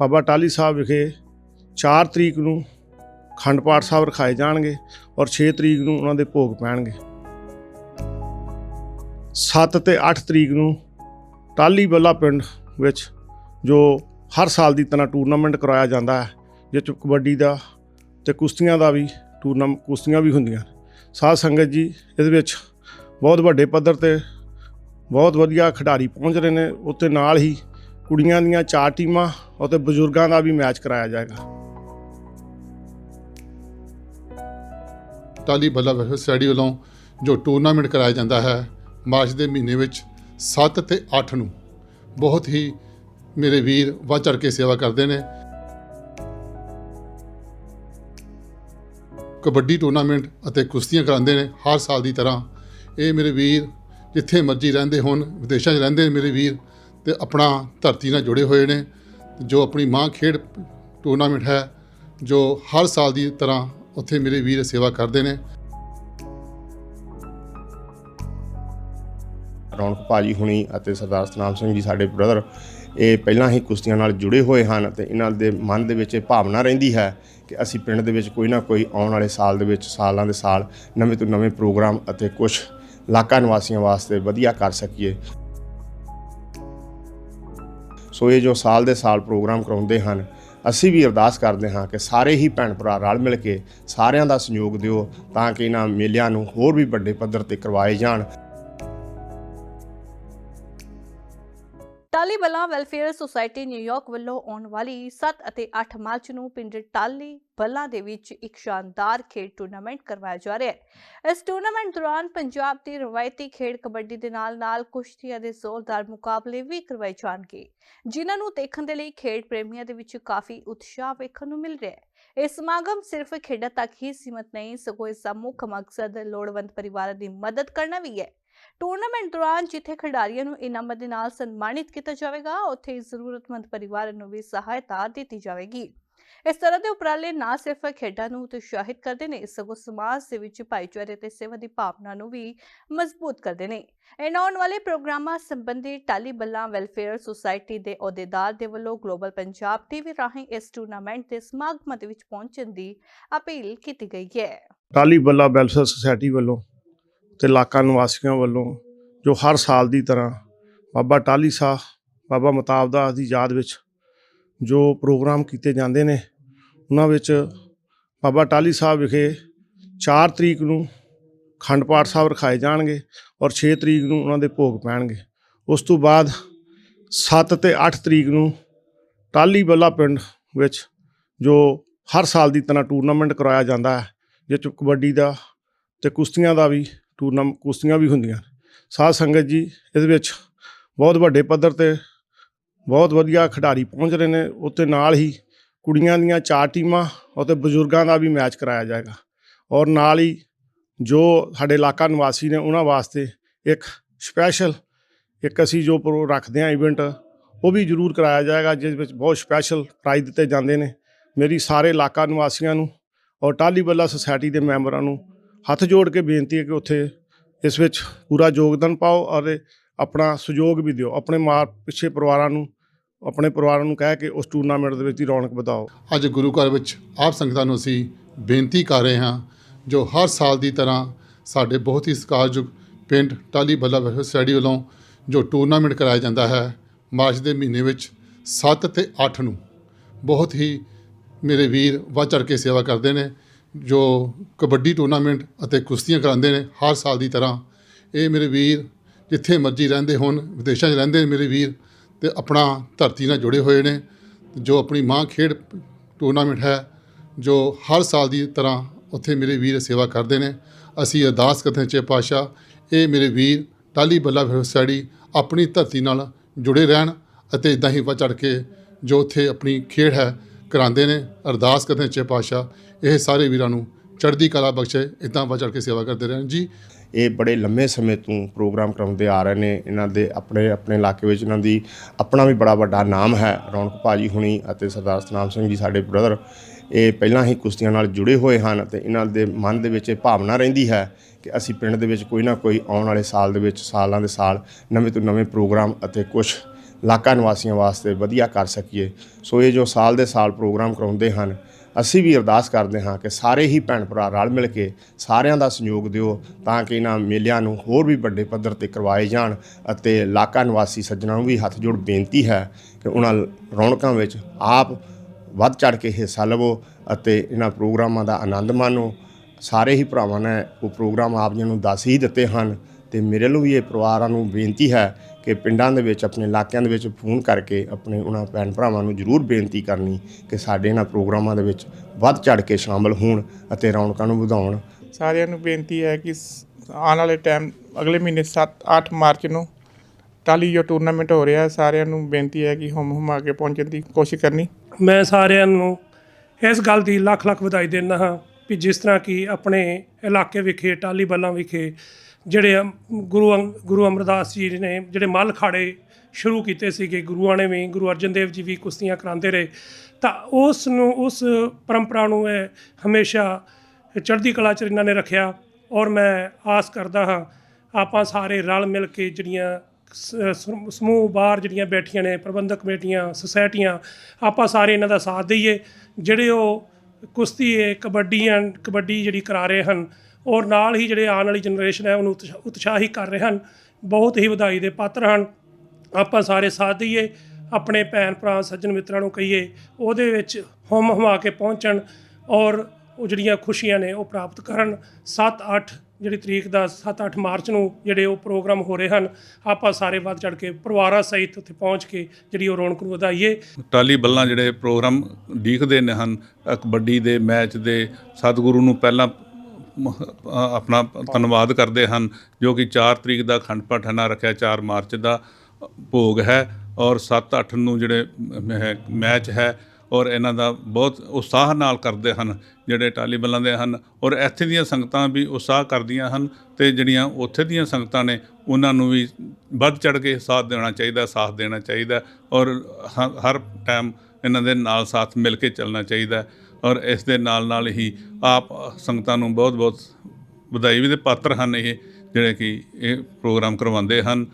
ਬਾਬਾ ਟਾਲੀ ਸਾਹਿਬ ਵਿਖੇ 4 ਤਰੀਕ ਨੂੰ ਖੰਡ ਪਾਠ ਸਾਹਿਬ ਰਖਾਏ ਜਾਣਗੇ ਔਰ 6 ਤਰੀਕ ਨੂੰ ਉਹਨਾਂ ਦੇ ਭੋਗ ਪੈਣਗੇ। 7 ਤੇ 8 ਤਰੀਕ ਨੂੰ ਟਾਲੀ ਬੱਲਾ ਪਿੰਡ ਵਿੱਚ ਜੋ ਹਰ ਸਾਲ ਦੀ ਤਰ੍ਹਾਂ ਟੂਰਨਾਮੈਂਟ ਕਰਾਇਆ ਜਾਂਦਾ ਹੈ ਜਿਸ 'ਚ ਕਬੱਡੀ ਦਾ ਤੇ ਕੁਸ਼ਤੀਆਂ ਦਾ ਵੀ ਟੂਰਨਾਮੈਂਟ ਕੁਸ਼ਤੀਆਂ ਵੀ ਹੁੰਦੀਆਂ ਸਾਧ ਸੰਗਤ ਜੀ, ਇਹਦੇ ਵਿੱਚ ਬਹੁਤ ਵੱਡੇ ਪੱਧਰ ਤੇ ਬਹੁਤ ਵਧੀਆ ਖਿਡਾਰੀ ਪਹੁੰਚ ਰਹੇ ਨੇ। ਉੱਤੇ ਨਾਲ ਹੀ ਕੁੜੀਆਂ ਦੀਆਂ ਚਾਰ ਟੀਮਾਂ ਅਤੇ ਬਜ਼ੁਰਗਾਂ ਦਾ ਵੀ ਮੈਚ ਕਰਾਇਆ ਜਾਏਗਾ। ਟਾਲੀ ਬੱਲਾ ਵੈਲਫੇਅਰ ਸੋਸਾਇਟੀ ਵੱਲੋਂ ਜੋ ਟੂਰਨਾਮੈਂਟ ਕਰਾਇਆ ਜਾਂਦਾ ਹੈ, ਮਾਰਚ ਦੇ ਮਹੀਨੇ ਵਿੱਚ 7 ਤੇ 8 ਨੂੰ ਬਹੁਤ ਹੀ ਮੇਰੇ ਵੀਰ ਵੱਧ ਚੜ੍ਹ ਕੇ ਸੇਵਾ ਕਰਦੇ ਨੇ। ਕਬੱਡੀ ਟੂਰਨਾਮੈਂਟ ਅਤੇ ਕੁਸ਼ਤੀਆਂ ਕਰਾਉਂਦੇ ਨੇ ਹਰ ਸਾਲ ਦੀ ਤਰ੍ਹਾਂ। ਇਹ ਮੇਰੇ ਵੀਰ ਜਿੱਥੇ ਮਰਜ਼ੀ ਰਹਿੰਦੇ ਹੋਣ, ਵਿਦੇਸ਼ਾਂ 'ਚ ਰਹਿੰਦੇ ਨੇ ਮੇਰੇ ਵੀਰ ਤੇ ਆਪਣਾ ਧਰਤੀ ਨਾਲ ਜੁੜੇ ਹੋਏ ਨੇ। ਜੋ ਆਪਣੀ ਮਾਂ ਖੇਡ ਟੂਰਨਾਮੈਂਟ ਹੈ, ਜੋ ਹਰ ਸਾਲ ਦੀ ਤਰ੍ਹਾਂ ਉੱਥੇ ਮੇਰੇ ਵੀਰ ਸੇਵਾ ਕਰਦੇ ਨੇ। ਰੌਣਕ ਭਾਜੀ ਹੁਣੀ ਅਤੇ ਸਰਦਾਰ ਸਤਨਾਮ ਸਿੰਘ ਜੀ, ਸਾਡੇ ਬ੍ਰਦਰ ਇਹ ਪਹਿਲਾਂ ਹੀ ਕੁਸ਼ਤੀਆਂ ਨਾਲ ਜੁੜੇ ਹੋਏ ਹਨ ਤੇ ਇਹਨਾਂ ਦੇ ਮਨ ਦੇ ਵਿੱਚ ਇਹ ਭਾਵਨਾ ਰਹਿੰਦੀ ਹੈ ਕਿ ਅਸੀਂ ਪਿੰਡ ਦੇ ਵਿੱਚ ਕੋਈ ਨਾ ਕੋਈ ਆਉਣ ਵਾਲੇ ਸਾਲ ਦੇ ਵਿੱਚ, ਸਾਲਾਂ ਦੇ ਸਾਲ ਨਵੇਂ ਤੋਂ ਨਵੇਂ ਪ੍ਰੋਗਰਾਮ ਅਤੇ ਕੁਝ ਇਲਾਕਾ ਨਿਵਾਸੀਆਂ ਵਾਸਤੇ ਵਧੀਆ ਕਰ ਸਕੀਏ। ਸੋ ਇਹ ਜੋ ਸਾਲ ਦੇ ਸਾਲ ਪ੍ਰੋਗਰਾਮ ਕਰਾਉਂਦੇ ਹਨ, ਅਸੀਂ ਵੀ ਅਰਦਾਸ ਕਰਦੇ ਹਾਂ ਕਿ ਸਾਰੇ ਹੀ ਭੈਣ ਭਰਾ ਰਲ ਮਿਲ ਕੇ ਸਾਰਿਆਂ ਦਾ ਸਹਿਯੋਗ ਦਿਓ ਤਾਂ ਕਿ ਇਹਨਾਂ ਮੇਲਿਆਂ ਨੂੰ ਹੋਰ ਵੀ ਵੱਡੇ ਪੱਧਰ ਤੇ ਕਰਵਾਏ ਜਾਣ। ਟਾਲੀ ਬਲਾ ਵੈਲਫੇਅਰ ਸੁਸਾਇਟੀ ਨਿਊਯਾਰਕ ਵੱਲੋਂ ਆਉਣ ਵਾਲੀ 7 ਅਤੇ 8 ਮਾਰਚ ਨੂੰ ਪਿੰਡ ਟਾਲੀ ਬਲਾ ਦੇ ਵਿੱਚ ਇੱਕ ਸ਼ਾਨਦਾਰ ਖੇਡ ਟੂਰਨਾਮੈਂਟ ਕਰਵਾਇਆ ਜਾ ਰਿਹਾ ਹੈ। ਇਸ ਟੂਰਨਾਮੈਂਟ ਦੌਰਾਨ ਪੰਜਾਬ ਦੀ ਰਵਾਇਤੀ ਖੇਡ ਕਬੱਡੀ ਦੇ ਨਾਲ-ਨਾਲ ਕੁਸ਼ਤੀ ਅਤੇ ਜ਼ੋਰਦਾਰ ਮੁਕਾਬਲੇ ਵੀ ਕਰਵਾਏ ਜਾਣਗੇ, ਜਿਨ੍ਹਾਂ ਨੂੰ ਦੇਖਣ ਦੇ ਲਈ ਖੇਡ ਪ੍ਰੇਮੀਆਂ ਦੇ ਵਿੱਚ ਕਾਫੀ ਉਤਸ਼ਾਹ ਵੇਖਣ ਨੂੰ ਮਿਲ ਰਿਹਾ ਹੈ। ਇਹ ਸਮਾਗਮ ਸਿਰਫ ਖੇਡਾਂ ਤੱਕ ਹੀ ਸੀਮਤ ਨਹੀਂ, ਸਗੋਂ ਇਸ ਦਾ ਮੁੱਖ ਮਕਸਦ ਲੋੜਵੰਦ ਪਰਿਵਾਰਾਂ ਦੀ ਮਦਦ ਕਰਨਾ ਵੀ ਹੈ। ਟੂਰਨਾਮੈਂਟ ਦੌਰਾਨ ਜਿੱਥੇ ਖਿਡਾਰੀਆਂ ਨੂੰ ਇਨਾਮਾਂ ਦੇ ਨਾਲ ਸਨਮਾਨਿਤ ਕੀਤਾ ਜਾਵੇਗਾ, ਉੱਥੇ ਜ਼ਰੂਰਤਮੰਦ ਪਰਿਵਾਰਾਂ ਨੂੰ ਵੀ ਸਹਾਇਤਾ ਦਿੱਤੀ ਜਾਵੇਗੀ। ਇਸ ਤਰ੍ਹਾਂ ਦੇ ਉਪਰਾਲੇ ਨਾ ਸਿਰਫ ਖੇਡਾਂ ਨੂੰ ਉਤਸ਼ਾਹਿਤ ਕਰਦੇ ਨੇ, ਸਗੋਂ ਸਮਾਜ ਦੇ ਵਿੱਚ ਭਾਈਚਾਰੇ ਤੇ ਸੇਵਾ ਦੀ ਭਾਵਨਾ ਨੂੰ ਵੀ ਮਜ਼ਬੂਤ ਕਰਦੇ ਨੇ। ਇਹਨਾਂ ਆਉਣ ਵਾਲੇ ਪ੍ਰੋਗਰਾਮਾਂ ਸੰਬੰਧੀ ਟਾਲੀ ਬੱਲਾ ਵੈਲਫੇਅਰ ਸੁਸਾਇਟੀ ਦੇ ਅਹੁਦੇਦਾਰ ਦੇ ਵੱਲੋਂ ਗਲੋਬਲ ਪੰਜਾਬ ਟੀਵੀ ਰਾਹੀਂ ਇਸ ਟੂਰਨਾਮੈਂਟ ਦੇ ਸਮਾਗਮਾਂ ਦੇ ਵਿੱਚ ਪਹੁੰਚਣ ਦੀ ਅਪੀਲ ਕੀਤੀ ਗਈ ਹੈ। ਟਾਲੀ ਬੱਲਾ ਵੈਲਫੇਅਰ ਸੁਸਾਇਟੀ ਵੱਲੋਂ ਤੇ ਇਲਾਕਾ ਨਿਵਾਸੀਆਂ ਵੱਲੋਂ ਜੋ ਹਰ ਸਾਲ ਦੀ ਤਰ੍ਹਾਂ ਬਾਬਾ ਟਾਲੀ ਸਾਹਿਬ ਬਾਬਾ ਮਤਾਬ ਦਾਸ ਦੀ ਯਾਦ ਵਿੱਚ ਜੋ ਪ੍ਰੋਗਰਾਮ ਕੀਤੇ ਜਾਂਦੇ ਨੇ, ਉਹਨਾਂ ਵਿੱਚ ਬਾਬਾ ਟਾਲੀ ਸਾਹਿਬ ਵਿਖੇ 4 ਤਰੀਕ ਨੂੰ ਖੰਡ ਪਾਠ ਸਾਹਿਬ ਰਖਾਏ ਜਾਣਗੇ ਔਰ 6 ਤਰੀਕ ਨੂੰ ਉਹਨਾਂ ਦੇ ਭੋਗ ਪੈਣਗੇ। ਉਸ ਤੋਂ ਬਾਅਦ 7 ਤੇ 8 ਤਰੀਕ ਨੂੰ ਟਾਲੀ ਬੱਲਾ ਪਿੰਡ ਵਿੱਚ ਜੋ ਹਰ ਸਾਲ ਦੀ ਤਰ੍ਹਾਂ ਟੂਰਨਾਮੈਂਟ ਕਰਾਇਆ ਜਾਂਦਾ ਹੈ, ਜਿਸ 'ਚ ਕਬੱਡੀ ਦਾ ਤੇ ਕੁਸ਼ਤੀਆਂ ਦਾ ਵੀ ਟੂਰਨਾਮੈਂਟ ਕੁਸ਼ਤੀਆਂ ਵੀ ਹੁੰਦੀਆਂ। ਸਾਧ ਸੰਗਤ ਜੀ, ਇਹਦੇ ਵਿੱਚ ਬਹੁਤ ਵੱਡੇ ਪੱਧਰ ਤੇ ਬਹੁਤ ਵਧੀਆ ਖਿਡਾਰੀ ਪਹੁੰਚ ਰਹੇ ਨੇ। ਉੱਤੇ ਨਾਲ ਹੀ ਕੁੜੀਆਂ ਦੀਆਂ ਚਾਰ ਟੀਮਾਂ ਅਤੇ ਬਜ਼ੁਰਗਾਂ ਦਾ ਵੀ ਮੈਚ ਕਰਾਇਆ ਜਾਏਗਾ। ਔਰ ਨਾਲ ਹੀ ਜੋ ਸਾਡੇ ਇਲਾਕਾ ਨਿਵਾਸੀ ਨੇ, ਉਹਨਾਂ ਵਾਸਤੇ ਇੱਕ ਸਪੈਸ਼ਲ ਇੱਕ ਅਸੀਂ ਜੋ ਪ੍ਰੋ ਰੱਖਦੇ ਹਾਂ ਇਵੈਂਟ, ਉਹ ਵੀ ਜ਼ਰੂਰ ਕਰਾਇਆ ਜਾਏਗਾ, ਜਿਸ ਵਿੱਚ ਬਹੁਤ ਸਪੈਸ਼ਲ ਪ੍ਰਾਈਜ਼ ਦਿੱਤੇ ਜਾਂਦੇ ਨੇ। ਮੇਰੀ ਸਾਰੇ ਇਲਾਕਾ ਨਿਵਾਸੀਆਂ ਨੂੰ ਔਰ ਟਾਲੀ ਬੱਲਾ ਸੁਸਾਇਟੀ ਦੇ ਮੈਂਬਰਾਂ ਨੂੰ ਹੱਥ ਜੋੜ ਕੇ ਬੇਨਤੀ ਹੈ ਕਿ ਉੱਥੇ ਇਸ ਵਿੱਚ ਪੂਰਾ ਯੋਗਦਾਨ ਪਾਓ ਔਰ ਆਪਣਾ ਸਹਿਯੋਗ ਵੀ ਦਿਓ। ਆਪਣੇ ਮਾਰ ਪਿੱਛੇ ਪਰਿਵਾਰਾਂ ਨੂੰ, ਆਪਣੇ ਪਰਿਵਾਰਾਂ ਨੂੰ ਕਹਿ ਕੇ ਉਸ ਟੂਰਨਾਮੈਂਟ ਦੇ ਵਿੱਚ ਦੀ ਰੌਣਕ ਵਧਾਓ। ਅੱਜ ਗੁਰੂ ਘਰ ਵਿੱਚ ਆਪ ਸੰਗਤਾਂ ਨੂੰ ਅਸੀਂ ਬੇਨਤੀ ਕਰ ਰਹੇ ਹਾਂ, ਜੋ ਹਰ ਸਾਲ ਦੀ ਤਰ੍ਹਾਂ ਸਾਡੇ ਬਹੁਤ ਹੀ ਸਤਿਕਾਰਯੋਗ ਪਿੰਡ ਟਾਲੀ ਬੱਲਾ ਵੈਲਫੇਅਰ ਸੋਸਾਇਟੀ ਵੱਲੋਂ ਜੋ ਟੂਰਨਾਮੈਂਟ ਕਰਾਇਆ ਜਾਂਦਾ ਹੈ, ਮਾਰਚ ਦੇ ਮਹੀਨੇ ਵਿੱਚ 7 ਤੇ 8 ਨੂੰ ਬਹੁਤ ਹੀ ਮੇਰੇ ਵੀਰ ਵੱਧ ਚੜ੍ਹ ਕੇ ਸੇਵਾ ਕਰਦੇ ਨੇ। ਜੋ ਕਬੱਡੀ ਟੂਰਨਾਮੈਂਟ ਅਤੇ ਕੁਸ਼ਤੀਆਂ ਕਰਾਉਂਦੇ ਨੇ ਹਰ ਸਾਲ ਦੀ ਤਰ੍ਹਾਂ, ਇਹ ਮੇਰੇ ਵੀਰ ਜਿੱਥੇ ਮਰਜ਼ੀ ਰਹਿੰਦੇ ਹੋਣ, ਵਿਦੇਸ਼ਾਂ 'ਚ ਰਹਿੰਦੇ ਨੇ ਮੇਰੇ ਵੀਰ ਤੇ ਆਪਣਾ ਧਰਤੀ ਨਾਲ ਜੁੜੇ ਹੋਏ ਨੇ, ਜੋ ਆਪਣੀ ਮਾਂ ਖੇਡ ਟੂਰਨਾਮੈਂਟ ਹੈ, ਜੋ ਹਰ ਸਾਲ ਦੀ ਤਰ੍ਹਾਂ ਉੱਥੇ ਮੇਰੇ ਵੀਰ ਸੇਵਾ ਕਰਦੇ ਨੇ। ਅਸੀਂ ਅਰਦਾਸ ਕਰਦੇ ਹਾਂ ਚੇ ਪਾਸ਼ਾ ਇਹ ਮੇਰੇ ਵੀਰ ਟਾਲੀ ਬੱਲਾ ਵੈਲਫੇਅਰ ਸੋਸਾਇਟੀ ਆਪਣੀ ਧਰਤੀ ਨਾਲ ਜੁੜੇ ਰਹਿਣ ਅਤੇ ਇਦਾਂ ਹੀ ਵੱਧ ਚੜ੍ਹ ਕੇ ਜੋ ਉੱਥੇ ਆਪਣੀ ਖੇਡ ਹੈ ਕਰਾਉਂਦੇ ਨੇ। ਅਰਦਾਸ ਕਰਦੇ ਹਾਂ ਚੇ ਪਾਸ਼ਾ ਇਹ ਸਾਰੇ ਵੀਰਾਂ ਨੂੰ ਚੜ੍ਹਦੀ ਕਲਾ ਬਖਸ਼ੇ, ਇਦਾਂ ਵੱਧ ਚੜ੍ਹ ਕੇ ਸੇਵਾ ਕਰਦੇ ਰਹਿਣ। ਜੀ। ਇਹ ਬੜੇ ਲੰਮੇ ਸਮੇਂ ਤੋਂ ਪ੍ਰੋਗਰਾਮ ਕਰਾਉਂਦੇ ਆ ਰਹੇ ਨੇ। ਇਹਨਾਂ ਦੇ ਆਪਣੇ ਆਪਣੇ ਇਲਾਕੇ ਵਿੱਚ ਇਹਨਾਂ ਦੀ ਆਪਣਾ ਵੀ ਬੜਾ ਵੱਡਾ ਨਾਮ ਹੈ, ਰੌਣਕ ਭਾਜੀ ਹੁਣੀ ਅਤੇ ਸਰਦਾਰ ਸਤਨਾਮ ਸਿੰਘ ਜੀ ਸਾਡੇ ਬ੍ਰਦਰ ਇਹ ਪਹਿਲਾਂ ਹੀ ਕੁਸ਼ਤੀਆਂ ਨਾਲ ਜੁੜੇ ਹੋਏ ਹਨ ਤੇ ਇਹਨਾਂ ਦੇ ਮਨ ਦੇ ਵਿੱਚ ਇਹ ਭਾਵਨਾ ਰਹਿੰਦੀ ਹੈ ਕਿ ਅਸੀਂ ਪਿੰਡ ਦੇ ਵਿੱਚ ਕੋਈ ਨਾ ਕੋਈ ਆਉਣ ਵਾਲੇ ਸਾਲ ਦੇ ਵਿੱਚ, ਸਾਲਾਂ ਦੇ ਸਾਲ ਨਵੇਂ ਤੋਂ ਨਵੇਂ ਪ੍ਰੋਗਰਾਮ ਅਤੇ ਕੁਝ ਇਲਾਕਾ ਨਿਵਾਸੀਆਂ ਵਾਸਤੇ ਵਧੀਆ ਕਰ ਸਕੀਏ। ਸੋ ਇਹ ਜੋ ਸਾਲ ਦੇ ਸਾਲ ਪ੍ਰੋਗਰਾਮ ਕਰਾਉਂਦੇ ਹਨ ਅਸੀਂ ਵੀ ਅਰਦਾਸ ਕਰਦੇ ਹਾਂ ਕਿ ਸਾਰੇ ਹੀ ਭੈਣ ਭਰਾ ਰਲ ਮਿਲ ਕੇ ਸਾਰਿਆਂ ਦਾ ਸਹਿਯੋਗ ਦਿਓ ਤਾਂ ਕਿ ਇਹਨਾਂ ਮੇਲਿਆਂ ਨੂੰ ਹੋਰ ਵੀ ਵੱਡੇ ਪੱਧਰ ਤੇ ਕਰਵਾਏ ਜਾਣ ਅਤੇ ਇਲਾਕਾ ਨਿਵਾਸੀ ਸੱਜਣਾਂ ਨੂੰ ਵੀ ਹੱਥ ਜੋੜ ਬੇਨਤੀ ਹੈ ਕਿ ਉਹਨਾਂ ਰੌਣਕਾਂ ਵਿੱਚ ਆਪ ਵੱਧ ਚੜ ਕੇ ਹਿੱਸਾ ਲਵੋ ਅਤੇ ਇਹਨਾਂ ਪ੍ਰੋਗਰਾਮਾਂ ਦਾ ਆਨੰਦ ਮਾਣੋ। ਸਾਰੇ ਹੀ ਭਰਾਵਾਂ ਨੇ ਉਹ ਪ੍ਰੋਗਰਾਮ ਆਪ ਜੀ ਨੂੰ ਦੱਸ ਹੀ ਦਿੱਤੇ ਹਨ ਤੇ ਮੇਰੇ ਵੱਲੋਂ ਵੀ ਇਹ ਪਰਿਵਾਰਾਂ ਨੂੰ ਬੇਨਤੀ ਹੈ ਕਿ ਪਿੰਡਾਂ ਦੇ ਵਿੱਚ ਆਪਣੇ ਇਲਾਕਿਆਂ ਦੇ ਵਿੱਚ ਫੋਨ ਕਰਕੇ ਆਪਣੇ ਉਹਨਾਂ ਭੈਣ ਭਰਾਵਾਂ ਨੂੰ ਜ਼ਰੂਰ ਬੇਨਤੀ ਕਰਨੀ ਕਿ ਸਾਡੇ ਇਹਨਾਂ ਪ੍ਰੋਗਰਾਮਾਂ ਦੇ ਵਿੱਚ ਵੱਧ ਚੜ ਕੇ ਸ਼ਾਮਲ ਹੋਣ ਅਤੇ ਰੌਣਕਾਂ ਨੂੰ ਵਧਾਉਣ। ਸਾਰਿਆਂ ਨੂੰ ਬੇਨਤੀ ਹੈ ਕਿ ਸ- ਆਉਣ ਵਾਲੇ ਟਾਈਮ ਅਗਲੇ ਮਹੀਨੇ 7-8 ਮਾਰਚ ਨੂੰ ਟਾਲੀ ਜੋ ਟੂਰਨਾਮੈਂਟ ਹੋ ਰਿਹਾ ਹੈ, ਸਾਰਿਆਂ ਨੂੰ ਬੇਨਤੀ ਹੈ ਕਿ ਹਮ ਹਮ ਆ ਕੇ ਪਹੁੰਚਣ ਦੀ ਕੋਸ਼ਿਸ਼ ਕਰਨੀ। ਮੈਂ ਸਾਰਿਆਂ ਨੂੰ ਇਸ ਗੱਲ ਦੀ ਲੱਖ ਲੱਖ ਵਧਾਈ ਦਿੰਦਾ ਹਾਂ ਵੀ ਜਿਸ ਤਰ੍ਹਾਂ ਕਿ ਆਪਣੇ ਇਲਾਕੇ ਵਿਖੇ ਟਾਲੀ ਬੱਲਾਂ ਵਿਖੇ ਜਿਹੜੇ ਅਮ ਗੁਰੂ ਅੰਗ- ਗੁਰੂ ਅਮਰਦਾਸ ਜੀ ਨੇ ਜਿਹੜੇ ਮੱਲ ਖਾੜੇ ਸ਼ੁਰੂ ਕੀਤੇ ਸੀਗੇ, ਗੁਰੂਆਂ ਨੇ ਵੀ, ਗੁਰੂ ਅਰਜਨ ਦੇਵ ਜੀ ਵੀ ਕੁਸ਼ਤੀਆਂ ਕਰਾਉਂਦੇ ਰਹੇ, ਤਾਂ ਉਸ ਨੂੰ, ਉਸ ਪਰੰਪਰਾ ਨੂੰ ਇਹ ਹਮੇਸ਼ਾ ਚੜ੍ਹਦੀ ਕਲਾ ਚ ਇਹਨਾਂ ਨੇ ਰੱਖਿਆ ਔਰ ਮੈਂ ਆਸ ਕਰਦਾ ਹਾਂ ਆਪਾਂ ਸਾਰੇ ਰਲ ਮਿਲ ਕੇ ਜਿਹੜੀਆਂ ਸਮੂਹ ਬਾਹਰ ਜਿਹੜੀਆਂ ਬੈਠੀਆਂ ਨੇ, ਪ੍ਰਬੰਧਕ ਕਮੇਟੀਆਂ ਸੁਸਾਇਟੀਆਂ, ਆਪਾਂ ਸਾਰੇ ਇਹਨਾਂ ਦਾ ਸਾਥ ਦਈਏ, ਜਿਹੜੇ ਉਹ ਕੁਸ਼ਤੀ ਹੈ ਕਬੱਡੀ ਐਂਡ ਕਬੱਡੀ ਜਿਹੜੀ ਕਰਾ ਰਹੇ ਹਨ ਔਰ ਨਾਲ ਹੀ ਜਿਹੜੇ ਆਉਣ ਵਾਲੀ ਜਨਰੇਸ਼ਨ ਹੈ, ਉਹਨੂੰ ਉਤਸ਼ਾ- ਉਤਸ਼ਾਹਿਤ ਕਰ ਰਹੇ ਹਨ। ਬਹੁਤ ਹੀ ਵਧਾਈ ਦੇ ਪਾਤਰ ਹਨ। ਆਪਾਂ ਸਾਰੇ ਸਾਥ ਦਈਏ, ਆਪਣੇ ਭੈਣ ਭਰਾ, ਸੱਜਣ ਮਿੱਤਰਾਂ ਨੂੰ ਕਹੀਏ, ਉਹਦੇ ਵਿੱਚ ਹਮ ਹਮਾ ਕੇ ਪਹੁੰਚਣ ਔਰ ਉਹ ਜਿਹੜੀਆਂ ਖੁਸ਼ੀਆਂ ਨੇ, ਉਹ ਪ੍ਰਾਪਤ ਕਰਨ। 7-8 ਜਿਹੜੀ ਤਰੀਕ ਦਾ 7-8 ਮਾਰਚ ਨੂੰ ਜਿਹੜੇ ਉਹ ਪ੍ਰੋਗਰਾਮ ਹੋ ਰਹੇ ਹਨ, ਆਪਾਂ ਸਾਰੇ ਵੱਧ ਚੜ ਕੇ ਪਰਿਵਾਰਾਂ ਸਹਿਤ ਉੱਥੇ ਪਹੁੰਚ ਕੇ ਜਿਹੜੀ ਉਹ ਰੌਣਕ ਨੂੰ ਵਧਾਈਏ। ਟਾਲੀ ਬੱਲਾਂ ਜਿਹੜੇ ਪ੍ਰੋਗਰਾਮ ਦੀਖਦੇ ਨੇ ਹਨ ਕਬੱਡੀ ਦੇ ਮੈਚ ਦੇ, ਸਤਿਗੁਰੂ ਨੂੰ ਪਹਿਲਾਂ ਆਪਣਾ ਧੰਨਵਾਦ ਕਰਦੇ ਹਨ, ਜੋ ਕਿ 4 ਤਰੀਕ ਦਾ ਅਖੰਡ ਪਾਠ ਨਾ ਰੱਖਿਆ 4 ਮਾਰਚ ਦਾ ਭੋਗ ਹੈ ਔਰ 7-8 ਨੂੰ ਜਿਹੜੇ ਮੈਚ ਹੈ ਔਰ ਇਹਨਾਂ ਦਾ ਬਹੁਤ ਉਤਸ਼ਾਹ ਨਾਲ ਕਰਦੇ ਹਨ, ਜਿਹੜੇ ਟਾਲੀ ਬੱਲਾਂ ਦੇ ਹਨ ਔਰ ਇੱਥੇ ਦੀਆਂ ਸੰਗਤਾਂ ਵੀ ਉਤਸ਼ਾਹ ਕਰਦੀਆਂ ਹਨ ਤੇ ਜਿਹੜੀਆਂ ਉੱਥੇ ਦੀਆਂ ਸੰਗਤਾਂ ਨੇ, ਉਹਨਾਂ ਨੂੰ ਵੀ ਵੱਧ ਚੜ ਕੇ ਸਾਥ ਦੇਣਾ ਚਾਹੀਦਾ, ਸਾਥ ਦੇਣਾ ਚਾਹੀਦਾ ਔਰ ਹ- ਹਰ ਟਾਈਮ ਇਹਨਾਂ ਦੇ ਨਾਲ ਸਾਥ ਮਿਲ ਕੇ ਚੱਲਣਾ ਚਾਹੀਦਾ। ਔਰ ਇਸ ਦੇ ਨਾਲ ਨਾਲ ਹੀ ਆਪ ਸੰਗਤਾਂ ਨੂੰ ਬਹੁਤ ਬਹੁਤ ਵਧਾਈ ਵੀ ਦੇ ਪਾਤਰ ਹਨ ਇਹ, ਜਿਹੜੇ ਕਿ ਇਹ ਪ੍ਰੋਗਰਾਮ ਕਰਵਾਉਂਦੇ ਹਨ।